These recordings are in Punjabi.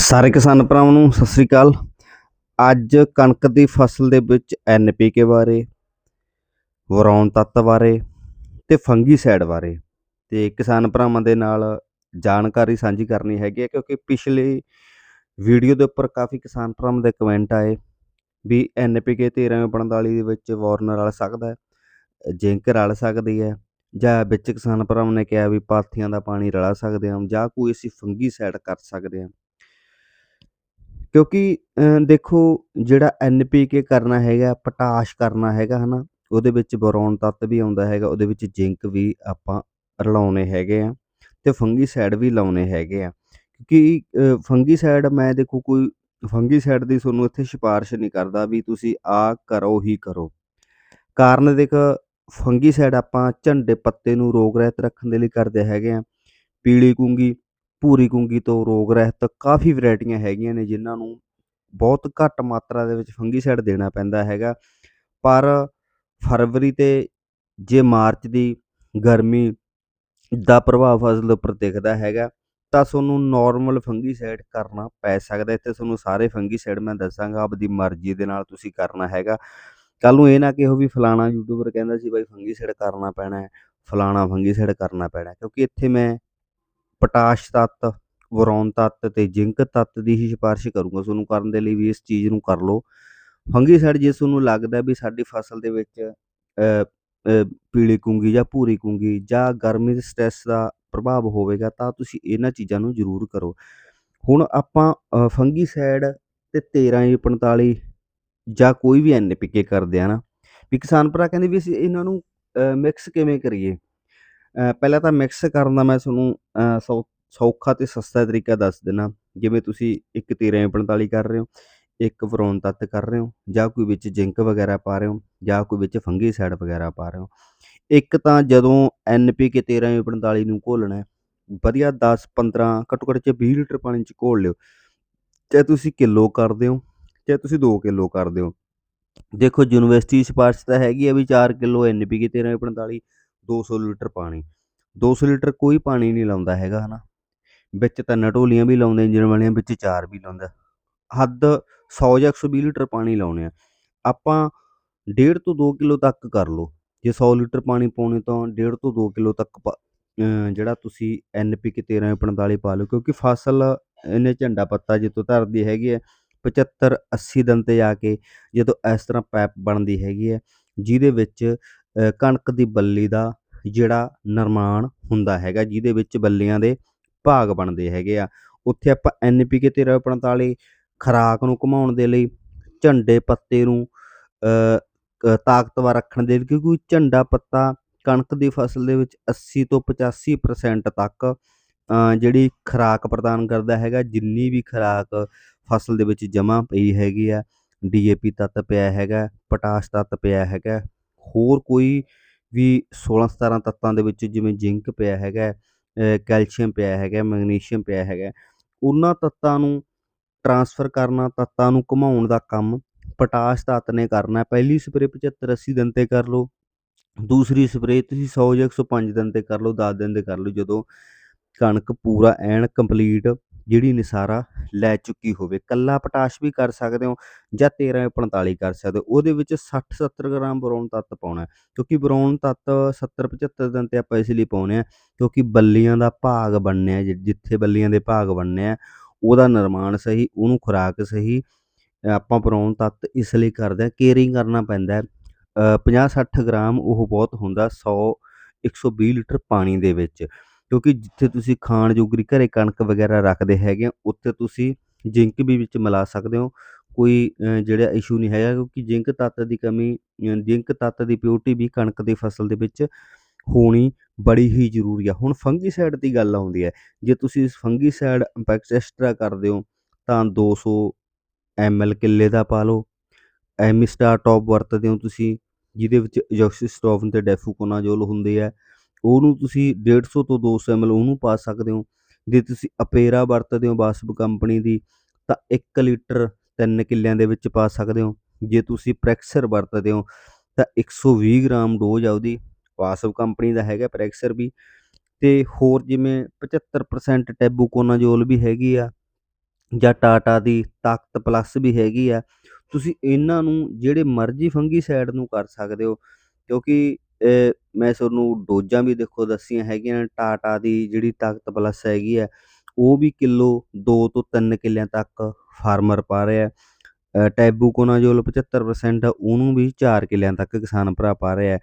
ਸਾਰੇ ਕਿਸਾਨ ਭਰਾਵਾਂ ਨੂੰ ਸਤਿ ਸ੍ਰੀ ਅਕਾਲ। ਅੱਜ ਕਣਕ ਦੀ ਫਸਲ ਦੇ ਵਿੱਚ ਐਨਪੀਕੇ ਬਾਰੇ, ਵਰਾਉਣ ਤੱਤ ਬਾਰੇ ਤੇ ਫੰਗੀਸਾਈਡ ਬਾਰੇ ਤੇ ਕਿਸਾਨ ਭਰਾਵਾਂ ਦੇ ਨਾਲ ਜਾਣਕਾਰੀ ਸਾਂਝੀ ਕਰਨੀ ਹੈਗੀ ਹੈ ਕਿਉਂਕਿ ਪਿਛਲੀ ਵੀਡੀਓ ਦੇ ਉੱਪਰ ਕਾਫੀ ਕਿਸਾਨ ਭਰਾਵਾਂ ਦੇ ਕਮੈਂਟ ਆਏ ਵੀ ਐਨਪੀਕੇ 1345 ਦੇ ਵਿੱਚ ਵਾਰਨਰ ਰਲ ਸਕਦਾ ਹੈ ਜਿੰਕ ਰਲ ਸਕਦੀ ਹੈ ਜਾਂ ਵਿੱਚ ਕਿਸਾਨ ਭਰਾਵਾਂ ਨੇ ਕਿਹਾ ਵੀ ਪਾਥੀਆਂ ਦਾ ਪਾਣੀ ਰਲਾ ਸਕਦੇ ਹਾਂ ਜਾਂ ਕੋਈ ਅਸੀਂ ਫੰਗੀਸਾਈਡ ਕਰ ਸਕਦੇ ਹਾਂ। ਕਿਉਂਕਿ ਦੇਖੋ ਜਿਹੜਾ ਐੱਨ ਪੀ ਕੇ ਕਰਨਾ ਹੈਗਾ, ਪੋਟਾਸ਼ ਕਰਨਾ ਹੈਗਾ ਹੈ ਨਾ ਉਹਦੇ ਵਿੱਚ ਬੋਰੋਨ ਤੱਤ ਵੀ ਆਉਂਦਾ ਹੈਗਾ, ਉਹਦੇ ਵਿੱਚ ਜ਼ਿੰਕ ਵੀ ਆਪਾਂ ਰਲਾਉਣੇ ਹੈਗੇ ਆ ਅਤੇ ਫੰਗੀਸਾਈਡ ਵੀ ਲਾਉਣੇ ਹੈਗੇ ਆ। ਕਿਉਂਕਿ ਫੰਗੀਸਾਈਡ ਮੈਂ ਦੇਖੋ ਕੋਈ ਫੰਗੀਸਾਈਡ ਦੀ ਤੁਹਾਨੂੰ ਇੱਥੇ ਸਿਫਾਰਿਸ਼ ਨਹੀਂ ਕਰਦਾ ਵੀ ਤੁਸੀਂ ਆਹ ਕਰੋ, ਹੀ ਕਰੋ। ਕਾਰਨ ਦੇਖ, ਫੰਗੀਸਾਈਡ ਆਪਾਂ ਝੰਡੇ ਪੱਤੇ ਨੂੰ ਰੋਗ ਰਹਿਤ ਰੱਖਣ ਦੇ ਲਈ ਕਰਦੇ ਹੈਗੇ ਆ। ਪੀਲੀ ਕੁੰਗੀ ਭੂਰੀ ਕੁੰਗੀ ਤੋਂ ਰੋਗ ਰਹਿਤ ਕਾਫੀ ਵੈਰਾਈਟੀਆਂ ਹੈਗੀਆਂ ਨੇ, ਜਿਨ੍ਹਾਂ ਨੂੰ ਬਹੁਤ ਘੱਟ ਮਾਤਰਾ ਦੇ ਵਿੱਚ ਫੰਗੀਸਾਈਡ ਦੇਣਾ ਪੈਂਦਾ ਹੈਗਾ। ਪਰ ਫਰਵਰੀ ਤੇ ਜੇ ਮਾਰਚ ਦੀ ਗਰਮੀ ਦਾ ਪ੍ਰਭਾਵ ਫਸਲ ਉੱਪਰ ਦਿਖਦਾ ਹੈਗਾ, ਤਾਂ ਤੁਹਾਨੂੰ ਨਾਰਮਲ ਫੰਗੀਸਾਈਡ ਕਰਨਾ ਪੈ ਸਕਦਾ। ਇੱਥੇ ਤੁਹਾਨੂੰ ਸਾਰੇ ਫੰਗੀਸਾਈਡ ਮੈਂ ਦੱਸਾਂਗਾ, ਆਪਦੀ ਮਰਜ਼ੀ ਦੇ ਨਾਲ ਤੁਸੀਂ ਕਰਨਾ ਹੈਗਾ। ਕੱਲ ਨੂੰ ਇਹ ਨਾ ਕਿਹੋ ਵੀ ਫਲਾਣਾ ਯੂਟਿਊਬਰ ਕਹਿੰਦਾ ਸੀ, ਬਾਈ ਫੰਗੀਸਾਈਡ ਕਰਨਾ ਪੈਣਾ ਫਲਾਣਾ ਫੰਗੀਸਾਈਡ ਕਰਨਾ ਪੈਣਾ ਕਿਉਂਕਿ ਇੱਥੇ ਮੈਂ ਪੋਟਾਸ਼ ਤੱਤ ਬੋਰੋਨ ਤੱਤ ਤੇ ਜ਼ਿੰਕ ਤੱਤ ਦੀ ਹੀ ਸਿਫਾਰਿਸ਼ ਕਰੂੰਗਾ। ਤੁਹਾਨੂੰ ਕਰਨ ਦੇ ਲਈ ਵੀ ਇਸ ਚੀਜ਼ ਨੂੰ ਕਰ ਲਓ। ਫੰਗੀਸਾਈਡ ਜੇ ਤੁਹਾਨੂੰ ਲੱਗਦਾ ਵੀ ਸਾਡੀ ਫਸਲ ਦੇ ਵਿੱਚ ਪੀਲੀ ਕੁੰਗੀ ਜਾਂ ਭੂਰੀ ਕੁੰਗੀ ਜਾਂ ਗਰਮੀ ਦੇ ਸਟ੍ਰੈਸ ਦਾ ਪ੍ਰਭਾਵ ਹੋਵੇਗਾ ਤਾਂ ਤੁਸੀਂ ਇਹਨਾਂ ਚੀਜ਼ਾਂ ਨੂੰ ਜ਼ਰੂਰ ਕਰੋ। ਹੁਣ ਆਪਾਂ ਅ, ਫੰਗੀਸਾਈਡ ਤੇ 1345 ਜਾਂ ਕੋਈ ਵੀ ਐਨਪੀਕੇ ਕਰਦੇ ਆ ਨਾ ਵੀ ਕਿਸਾਨ ਭਰਾ ਕਹਿੰਦੇ ਵੀ ਅਸੀਂ ਇਹਨਾਂ ਨੂੰ ਮਿਕਸ ਕਿਵੇਂ ਕਰੀਏ? ਪਹਿਲਾਂ ਤਾਂ ਮਿਕਸ ਕਰਨ ਦਾ ਮੈਂ ਤੁਹਾਨੂੰ ਸੌ, ਸੌਖਾ ਤੇ ਸਸਤਾ ਤਰੀਕਾ ਦੱਸ ਦਿੰਨਾ ਜਿਵੇਂ ਤੁਸੀਂ ਇੱਕ 1345 ਕਰ ਰਹੇ ਹੋ, ਇੱਕ ਵਰੋਨ ਤੱਤ ਕਰ ਰਹੇ ਹੋ, ਜਾਂ ਕੋਈ ਵਿੱਚ ਜ਼ਿੰਕ ਵਗੈਰਾ ਪਾ ਰਹੇ ਹੋ, ਜਾਂ ਕੋਈ ਵਿੱਚ ਫੰਗੀਸਾਈਡ ਵਗੈਰਾ ਪਾ ਰਹੇ ਹੋ। ਇੱਕ ਤਾਂ ਜਦੋਂ ਐਨਪੀਕੇ 1345 ਨੂੰ ਘੋਲਣਾ ਵਧੀਆ 10 15 ਘੱਟੋ ਘੱਟ ਚ 20 ਲੀਟਰ ਪਾਣੀ ਚ ਘੋਲ ਲਿਓ। ਚਾਹੇ ਤੁਸੀਂ ਕਿਲੋ ਕਰਦੇ ਹੋ, ਚਾਹੇ ਤੁਸੀਂ 2 ਕਿਲੋ ਕਰਦੇ ਹੋ। ਦੇਖੋ ਯੂਨੀਵਰਸਿਟੀ ਸਿਫਾਰਿਸ਼ ਤਾਂ ਹੈਗੀ ਆ ਵੀ 4 ਕਿਲੋ ਐਨਪੀਕੇ 1345 200 ਲੀਟਰ ਪਾਣੀ। 200 ਲੀਟਰ ਕੋਈ ਪਾਣੀ ਨਹੀਂ ਲਾਉਂਦਾ ਹੈਗਾ, ਹਨਾ। ਵਿੱਚ ਤਿੰਨ ਢੋਲੀਆਂ ਵੀ ਲਾਉਂਦੇ, ਇੰਜਣ ਵਾਲੀਆਂ ਵਿੱਚ ਚਾਰ ਵੀ ਲਾਉਂਦਾ। ਹੱਦ 100 ਜਾਂ 120 ਲੀਟਰ ਪਾਣੀ ਲਾਉਣੇ ਆ ਆਪਾਂ 1.5 ਤੋਂ 2 ਕਿਲੋ ਤੱਕ ਕਰ ਲਓ। ਜੇ 100 ਲੀਟਰ ਪਾਣੀ ਪਾਉਣੇ ਤਾਂ 1.5 ਤੋਂ 2 ਕਿਲੋ ਤੱਕ ਪਾ- ਜਿਹੜਾ ਤੁਸੀਂ ਐਨਪੀਕੇ 1345 ਪਾ ਲਓ, ਕਿਉਂਕਿ ਫਸਲ ਇਹਨੇ ਝੰਡਾ ਪੱਤਾ ਜਿੱਤੋਂ ਧਰਦੀ ਹੈਗੀ ਹੈ 75 80 ਦਿਨ ਤੇ ਜਾ ਕੇ ਜਦੋਂ ਇਸ ਤਰ੍ਹਾਂ ਪੈਪ ਬਣਦੀ ਹੈਗੀ ਹੈ, ਜਿਹਦੇ ਵਿੱਚ ਕਣਕ ਦੀ ਬੱਲੀ ਦਾ ਜਿਹੜਾ ਨਿਰਮਾਣ ਹੁੰਦਾ ਹੈਗਾ, ਜਿਹਦੇ ਵਿੱਚ ਬੱਲੀਆਂ ਦੇ ਭਾਗ ਬਣਦੇ ਹੈਗੇ ਆ। ਉੱਥੇ ਆਪਾਂ ਐਨਪੀਕੇ 1345 ਖਰਾਕ ਨੂੰ ਘੁਮਾਉਣ ਦੇ ਲਈ ਝੰਡੇ ਪੱਤੇ ਨੂੰ ਤਾਕਤਵਰ ਰੱਖਣ ਦੇ ਲਈ, ਕਿਉਂਕਿ ਝੰਡਾ ਪੱਤਾ ਕਣਕ ਦੀ ਫਸਲ ਦੇ ਵਿੱਚ 80 ਤੋਂ 85% ਤੱਕ ਜਿਹੜੀ ਖੁਰਾਕ ਪ੍ਰਦਾਨ ਕਰਦਾ ਹੈਗਾ, ਜਿੰਨੀ ਵੀ ਖੁਰਾਕ ਫਸਲ ਦੇ ਵਿੱਚ ਜਮ੍ਹਾਂ ਪਈ ਹੈਗੀ ਆ ਡੀਏਪੀ ਤੱਤ ਪਿਆ ਹੈਗਾ, ਪੋਟਾਸ਼ ਤੱਤ ਪਿਆ ਹੈਗਾ ਹੋਰ ਕੋਈ ਵੀ 16 17 ਤੱਤਾਂ ਦੇ ਵਿੱਚ ਜਿਵੇਂ ਜ਼ਿੰਕ ਪਿਆ ਹੈਗਾ ਕੈਲਸ਼ੀਅਮ ਪਿਆ ਹੈਗਾ, ਮੈਗਨੀਸ਼ੀਅਮ ਪਿਆ ਹੈਗਾ, ਉਹਨਾਂ ਤੱਤਾਂ ਨੂੰ ਟਰਾਂਸਫਰ ਕਰਨਾ, ਤੱਤਾਂ ਨੂੰ ਘੁਮਾਉਣ ਦਾ ਕੰਮ ਪੋਟਾਸ਼ ਤੱਤ ਨੇ ਕਰਨਾ। ਪਹਿਲੀ ਸਪਰੇ 75 80 ਦਿਨ ਤੇ ਕਰ ਲਓ, ਦੂਸਰੀ ਸਪਰੇ ਤੁਸੀਂ 100 ਜਾਂ 105 ਦਿਨ ਤੇ ਕਰ ਲਓ 10 ਦਿਨ ਤੇ ਕਰ ਲਓ, ਜਦੋਂ ਕਣਕ ਪੂਰਾ ਐਨ ਕੰਪਲੀਟ ਜਿਹੜੀ ਨਿਸਾਰਾ ਲੈ ਚੁੱਕੀ ਹੋਵੇ, ਕੱਲਾ ਪਟਾਸ਼ ਵੀ ਕਰ ਸਕਦੇ ਹੋ ਜਾਂ 13 45 ਕਰ ਸਕਦੇ ਹੋ, ਉਹਦੇ ਵਿੱਚ 60 70 ਗ੍ਰਾਮ ਬੋਰੋਨ ਤੱਤ ਪਾਉਣਾ ਕਿਉਂਕਿ ਬੋਰੋਨ ਤੱਤ 70 75 ਦਿਨ ਤੇ ਆਪਾਂ ਇਸ ਲਈ ਪਾਉਨੇ ਆ, ਕਿਉਂਕਿ ਬੱਲੀਆਂ ਦਾ ਭਾਗ ਬਣਨੇ ਆ ਜਿੱਥੇ ਬੱਲੀਆਂ ਦੇ ਭਾਗ ਬਣਨੇ ਆ, ਉਹਦਾ ਨਿਰਮਾਣ ਸਹੀ, ਉਹਨੂੰ ਖੁਰਾਕ ਸਹੀ, ਆਪਾਂ ਬੋਰੋਨ ਤੱਤ ਇਸ ਲਈ ਕਰਦੇ ਆ, ਕੇਅਰਿੰਗ ਕਰਨਾ ਪੈਂਦਾ ਹੈ। 50 60 ਗ੍ਰਾਮ ਉਹ ਬਹੁਤ ਹੁੰਦਾ 100 120 ਲੀਟਰ ਪਾਣੀ ਦੇ ਵਿੱਚ। ਕਿਉਂਕਿ ਜਿੱਥੇ ਤੁਸੀਂ ਖਾਣ ਜੋਗਰੀ ਘਰੇ ਕਣਕ ਵਗੈਰਾ ਰੱਖਦੇ ਹੈਗੇ ਆ ਉੱਥੇ ਤੁਸੀਂ ਜ਼ਿੰਕ ਵੀ ਵਿੱਚ ਮਿਲਾ ਸਕਦੇ ਹੋ। ਕੋਈ ਜਿਹੜਾ ਇਸ਼ੂ ਨਹੀਂ ਹੈਗਾ ਕਿਉਂਕਿ ਜ਼ਿੰਕ ਤੱਤ ਦੀ ਕਮੀ ਜ਼ਿੰਕ ਤੱਤ ਦੀ ਪਿਓਰਟੀ ਵੀ ਕਣਕ ਦੀ ਫਸਲ ਦੇ ਵਿੱਚ ਹੋਣੀ ਬੜੀ ਹੀ ਜ਼ਰੂਰੀ ਆ। ਹੁਣ ਫੰਗੀਸਾਈਡ ਦੀ ਗੱਲ ਆਉਂਦੀ ਹੈ। ਜੇ ਤੁਸੀਂ ਫੰਗੀਸਾਈਡ ਇੰਪੈਕਟ ਐਕਸਟਰਾ ਕਰਦੇ ਹੋ, ਤਾਂ 200 ਐਮਐਲ ਕਿੱਲੇ ਦਾ ਪਾ ਲਓ। ਐਮਿਸਟਾਰ ਟੌਪ ਵਰਤਦੇ ਹੋ ਤੁਸੀਂ, ਜਿਹਦੇ ਵਿੱਚ ਜੋਕਸਿਸਟੋਫਨ ਤੇ ਡੈਫੂਕੋਨਾਜੋਲ ਹੁੰਦੇ ਆ। ਉਹਨੂੰ ਤੁਸੀਂ 150 ਤੋਂ 200 ml ਉਹਨੂੰ ਪਾ ਸਕਦੇ ਹੋ। ਜੇ ਤੁਸੀਂ ਅਪੇਰਾ ਵਰਤਦੇ ਹੋ ਬਾਸਪ ਕੰਪਨੀ ਦੀ, ਤਾਂ 1 ਲੀਟਰ 3 ਕਿੱਲਿਆਂ ਦੇ ਵਿੱਚ ਪਾ ਸਕਦੇ ਹੋ। ਜੇ ਤੁਸੀਂ ਪ੍ਰੈਕਸਰ ਵਰਤਦੇ ਹੋ, ਤਾਂ 120 ਗ੍ਰਾਮ ਡੋਜ਼ ਆ ਉਹਦੀ। ਬਾਸਪ ਕੰਪਨੀ ਦਾ ਹੈਗਾ ਪ੍ਰੈਕਸਰ ਵੀ। ਤੇ ਹੋਰ ਜਿਵੇਂ 75% ਟੈਬੂਕੋਨਾਜੋਲ ਵੀ ਹੈਗੀ ਆ, ਜਾਂ ਟਾਟਾ ਦੀ ਤਾਕਤ ਪਲੱਸ ਵੀ ਹੈਗੀ ਆ, ਤੁਸੀਂ ਇਹਨਾਂ ਨੂੰ ਜਿਹੜੇ ਮਰਜ਼ੀ ਫੰਗੀਸਾਈਡ ਨੂੰ ਕਰ ਸਕਦੇ ਹੋ, ਕਿਉਂਕਿ ਮੈਂ ਤੁਹਾਨੂੰ ਡੋਜ਼ਾਂ ਵੀ ਦੇਖੋ ਦੱਸੀਆਂ ਹੈਗੀਆਂ ਟਾਟਾ ਦੀ ਜਿਹੜੀ ਤਾਕਤ ਪਲੱਸ ਹੈਗੀ ਹੈ ਉਹ ਵੀ ਕਿਲੋ ਦੋ ਤੋਂ ਤਿੰਨ ਕਿੱਲਿਆਂ ਤੱਕ ਫਾਰਮਰ ਪਾ ਰਿਹਾ ਅ, ਟੈਬੂਕੋਨਾਜੋਲ 75% ਆ, ਉਹਨੂੰ ਵੀ 4 ਕਿੱਲਿਆਂ ਤੱਕ ਕਿਸਾਨ ਭਰਾ ਪਾ ਰਿਹਾ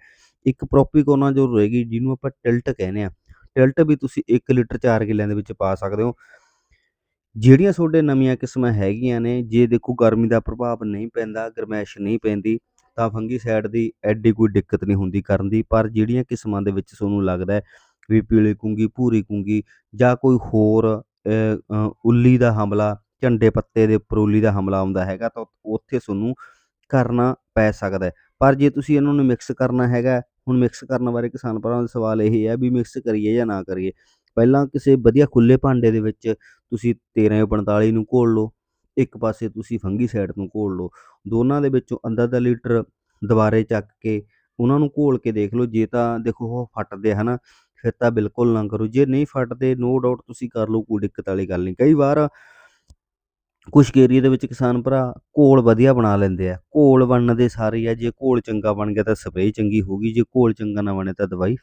ਇੱਕ ਪ੍ਰੋਪੀਕੋਨਾਜੋਲ ਰਹੇਗੀ ਜਿਹਨੂੰ ਆਪਾਂ ਟਿਲਟ ਕਹਿੰਦੇ ਆ ਟਿਲਟ ਵੀ ਤੁਸੀਂ 1 ਲੀਟਰ 4 ਕਿੱਲਿਆਂ ਦੇ ਵਿੱਚ ਪਾ ਸਕਦੇ ਹੋ। ਜਿਹੜੀਆਂ ਤੁਹਾਡੇ ਨਵੀਆਂ ਕਿਸਮਾਂ ਹੈਗੀਆਂ ਨੇ ਜੇ ਦੇਖੋ ਗਰਮੀ ਦਾ ਪ੍ਰਭਾਵ ਨਹੀਂ ਪੈਂਦਾ ਗਰਮੈਸ਼ ਨਹੀਂ ਪੈਂਦੀ ਤਾਂ ਫੰਗੀਸਾਈਡ ਦੀ ਐਡੀ ਕੋਈ ਦਿੱਕਤ ਨਹੀਂ ਹੁੰਦੀ ਕਰਨ ਦੀ, ਪਰ ਜਿਹੜੀਆਂ ਕਿਸਮਾਂ ਦੇ ਵਿੱਚ ਤੁਹਾਨੂੰ ਲੱਗਦਾ ਵੀ ਪੀਲੀ ਕੁੰਗੀ, ਭੂਰੀ ਕੁੰਗੀ ਜਾਂ ਕੋਈ ਹੋਰ ਉੱਲੀ ਦਾ ਹਮਲਾ, ਝੰਡੇ ਪੱਤੇ ਦੇ ਉੱਪਰ ਉੱਲੀ ਦਾ ਹਮਲਾ ਆਉਂਦਾ ਹੈਗਾ ਤਾਂ ਉੱਥੇ ਤੁਹਾਨੂੰ ਕਰਨਾ ਪੈ ਸਕਦਾ ਪਰ ਜੇ ਤੁਸੀਂ ਇਹਨਾਂ ਨੂੰ ਮਿਕਸ ਕਰਨਾ ਹੈਗਾ, ਹੁਣ ਮਿਕਸ ਕਰਨ ਬਾਰੇ ਕਿਸਾਨ ਭਰਾਵਾਂ ਦਾ ਸਵਾਲ ਇਹ ਹੈ ਵੀ ਮਿਕਸ ਕਰੀਏ ਜਾਂ ਨਾ ਕਰੀਏ। ਪਹਿਲਾਂ ਕਿਸੇ ਵਧੀਆ ਖੁੱਲੇ ਭਾਂਡੇ ਦੇ ਵਿੱਚ ਤੁਸੀਂ 1345 ਨੂੰ ਘੋਲ ਲਓ ਇੱਕ ਪਾਸੇ ਤੁਸੀਂ ਫੰਗੀਸਾਈਡ ਨੂੰ ਘੋਲ ਲਓ। ਦੋਨਾਂ ਦੇ ਵਿੱਚੋਂ ਅੱਧਾ ਅੱਧਾ ਲੀਟਰ ਦੁਬਾਰੇ ਚੱਕ ਕੇ ਉਹਨਾਂ ਨੂੰ ਘੋਲ ਕੇ ਦੇਖ ਲਓ। ਜੇ ਤਾਂ ਦੇਖੋ ਉਹ ਫਟਦੇ ਹਨਾ, ਫਿਰ ਤਾਂ ਬਿਲਕੁਲ ਨਾ ਕਰੋ। ਜੇ ਨਹੀਂ ਫਟਦੇ ਨੋ ਡਾਊਟ ਤੁਸੀਂ ਕਰ ਲਓ, ਕੋਈ ਦਿੱਕਤ ਵਾਲੀ ਗੱਲ ਨਹੀਂ। ਕਈ ਵਾਰ ਕੁਛ ਏਰੀਏ ਦੇ ਵਿੱਚ ਕਿਸਾਨ ਭਰਾ ਘੋਲ ਵਧੀਆ ਬਣਾ ਲੈਂਦੇ ਆ। ਘੋਲ ਬਣਨ ਦੇ ਸਾਰੇ ਆ। ਜੇ ਘੋਲ ਚੰਗਾ ਬਣ ਗਿਆ ਤਾਂ ਸਪਰੇਅ ਚੰਗੀ ਹੋਊਗੀ। ਜੇ ਘੋਲ ਚੰਗਾ ਨਾ ਬਣੇ ਤਾਂ ਦਵਾਈ